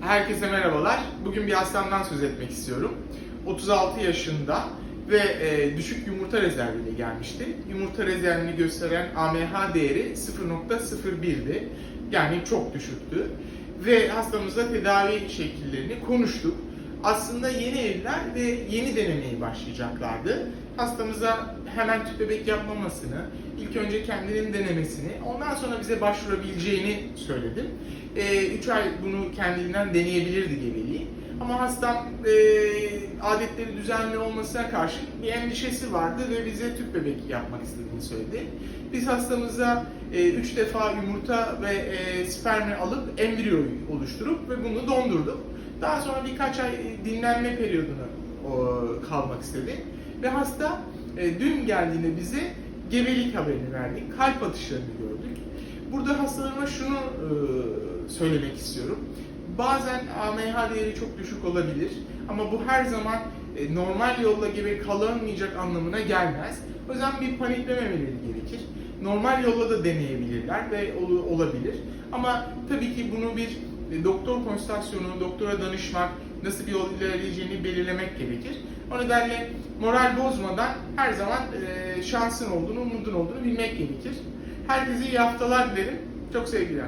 Herkese merhabalar. Bugün bir hastamdan söz etmek istiyorum. 36 yaşında ve e, düşük yumurta rezerviyle gelmişti. Yumurta rezervini gösteren AMH değeri 0.01'di. Yani çok düşüktü. Ve hastamızla tedavi şekillerini konuştuk. Aslında yeni evliler ve yeni denemeye başlayacaklardı. Hastamıza hemen tüp bebek yapmamasını, ilk önce kendinin denemesini, ondan sonra bize başvurabileceğini söyledim. 3 ay bunu kendinden deneyebilirdi gebeliği. Ama hastam e, adetleri düzenli olmasına karşın bir endişesi vardı ve bize tüp bebek yapmak istediğini söyledi. Biz hastamıza 3 defa yumurta ve e, spermi alıp embriyoyu oluşturup ve bunu dondurduk. Daha sonra birkaç ay dinlenme periyoduna o, kalmak istedi. Ve hasta e, dün geldiğinde bize gebelik haberini verdik. Kalp atışlarını gördük. Burada hastalarıma şunu e, söylemek istiyorum. Bazen AMH değeri çok düşük olabilir ama bu her zaman e, normal yolla gebe kalınmayacak anlamına gelmez. O yüzden bir paniklememeleri gerekir. Normal yolla da deneyebilirler ve ol- olabilir. Ama tabii ki bunu bir e, doktor konsültasyonu, doktora danışmak, nasıl bir yol ilerleyeceğini belirlemek gerekir. O nedenle moral bozmadan her zaman e, şansın olduğunu, umudun olduğunu bilmek gerekir. Herkese iyi haftalar dilerim. Çok sevgiler.